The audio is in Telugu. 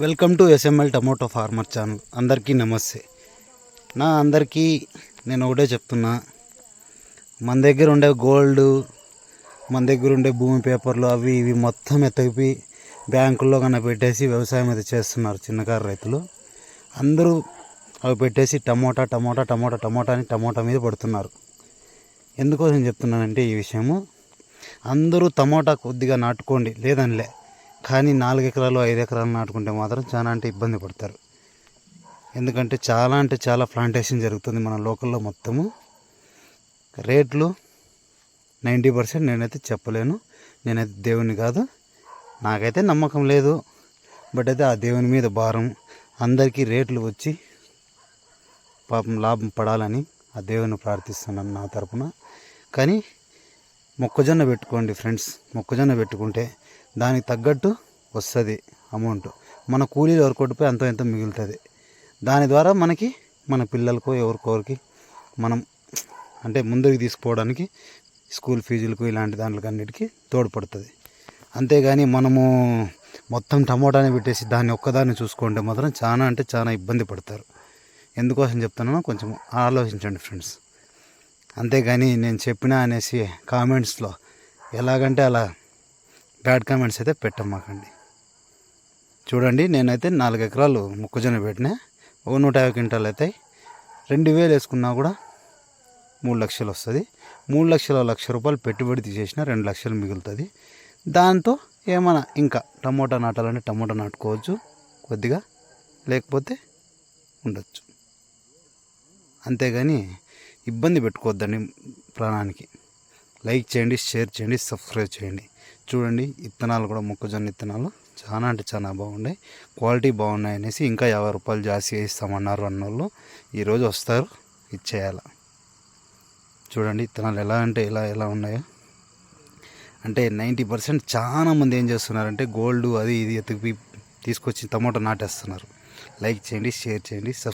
Welcome to SML tomato farmer channel. అందరికీ నమస్తే. నా అందరికీ నేను ఒకటే చెప్తున్నా. మన దగ్గర ఉండే గోల్డ్ మన దగ్గర ఉండే భూమి పేపర్లు అవి ఇవి మొత్తం ఎత్తగిపి బ్యాంకుల్లో కన్నా పెట్టేసి వ్యవసాయం అయితే చేస్తున్నారు చిన్నకారు రైతులు. అందరూ అవి పెట్టేసి టమోటా టమోటా టమోటా టమోటా అని టమోటా మీద పడుతున్నారు. ఎందుకోసం చెప్తున్నానంటే ఈ విషయము? అందరూ టమోటా కొద్దిగా నాటుకోండి లేదనిలే. కానీ నాలుగు ఎకరాలు ఐదు ఎకరాలు నాటుకుంటే మాత్రం చాలా అంటే ఇబ్బంది పడతారు. ఎందుకంటే చాలా అంటే చాలా ప్లాంటేషన్ జరుగుతుంది మన లోకల్లో మొత్తము. రేట్లు నైంటీ పర్సెంట్ నేనైతే చెప్పలేను. నేనైతే దేవుని కాదు. నాకైతే నమ్మకం లేదు. బట్ అయితే ఆ దేవుని మీద భారం. అందరికీ రేట్లు వచ్చి పాపం లాభం పడాలని ఆ దేవుని ప్రార్థిస్తున్నాను నా తరపున. కానీ మొక్కజొన్న పెట్టుకోండి ఫ్రెండ్స్. మొక్కజొన్న పెట్టుకుంటే దానికి తగ్గట్టు వస్తుంది అమౌంట్. మన కూలీలు ఎవరికొట్టిపోయి అంత ఎంతో మిగులుతుంది. దాని ద్వారా మనకి మన పిల్లలకు ఎవరికొరికి మనం అంటే ముందుకు తీసుకుపోవడానికి స్కూల్ ఫీజులకు ఇలాంటి దాంట్లకి అన్నిటికీ తోడ్పడుతుంది. అంతేగాని మనము మొత్తం టమోటాని పెట్టేసి దాన్ని ఒక్కదాన్ని చూసుకుంటే మాత్రం చాలా అంటే చాలా ఇబ్బంది పడతారు. ఎందుకోసం చెప్తున్నానో కొంచెం ఆలోచించండి ఫ్రెండ్స్. అంతేగాని నేను చెప్పినా అనేసి కామెంట్స్లో ఎలాగంటే అలా బ్యాడ్ కామెంట్స్ అయితే పెట్టమాకండి చూడండి నేనైతే నాలుగు ఎకరాలు మొక్కజొన్న పెట్టినా. ఒక నూట యాభై క్వింటాలు అవుతాయి రెండు వేలు వేసుకున్నా కూడా మూడు లక్షలు వస్తుంది. మూడు లక్షల లక్ష రూపాయలు పెట్టుబడి తీసేసిన రెండు లక్షలు మిగులుతుంది. దాంతో ఏమైనా ఇంకా టమోటా నాటాలంటే టమోటా నాటుకోవచ్చు కొద్దిగా లేకపోతే ఉండొచ్చు. అంతేగాని ఇబ్బంది పెట్టుకోవద్దండి ప్రాణానికి. లైక్ చేయండి షేర్ చేయండి సబ్స్క్రైబ్ చేయండి. చూడండి ఇత్తనాలు కూడా మొక్కజొన్న ఇత్తనాలు చాలా అంటే చాలా బాగున్నాయి. క్వాలిటీ బాగున్నాయి అనేసి ఇంకా యాభై రూపాయలు జాస్తి ఇస్తామన్నారు అన్నోళ్ళు. ఈరోజు వస్తారు ఇచ్చేయాల. చూడండి ఇత్తనాలు ఎలా అంటే ఎలా ఎలా ఉన్నాయో. అంటే నైంటీ పర్సెంట్ చాలా మంది ఏం చేస్తున్నారంటే గోల్డ్ అది ఇది ఎతికి తీసుకొచ్చి టమోటా నాటేస్తున్నారు. లైక్ చేయండి షేర్ చేయండి సబ్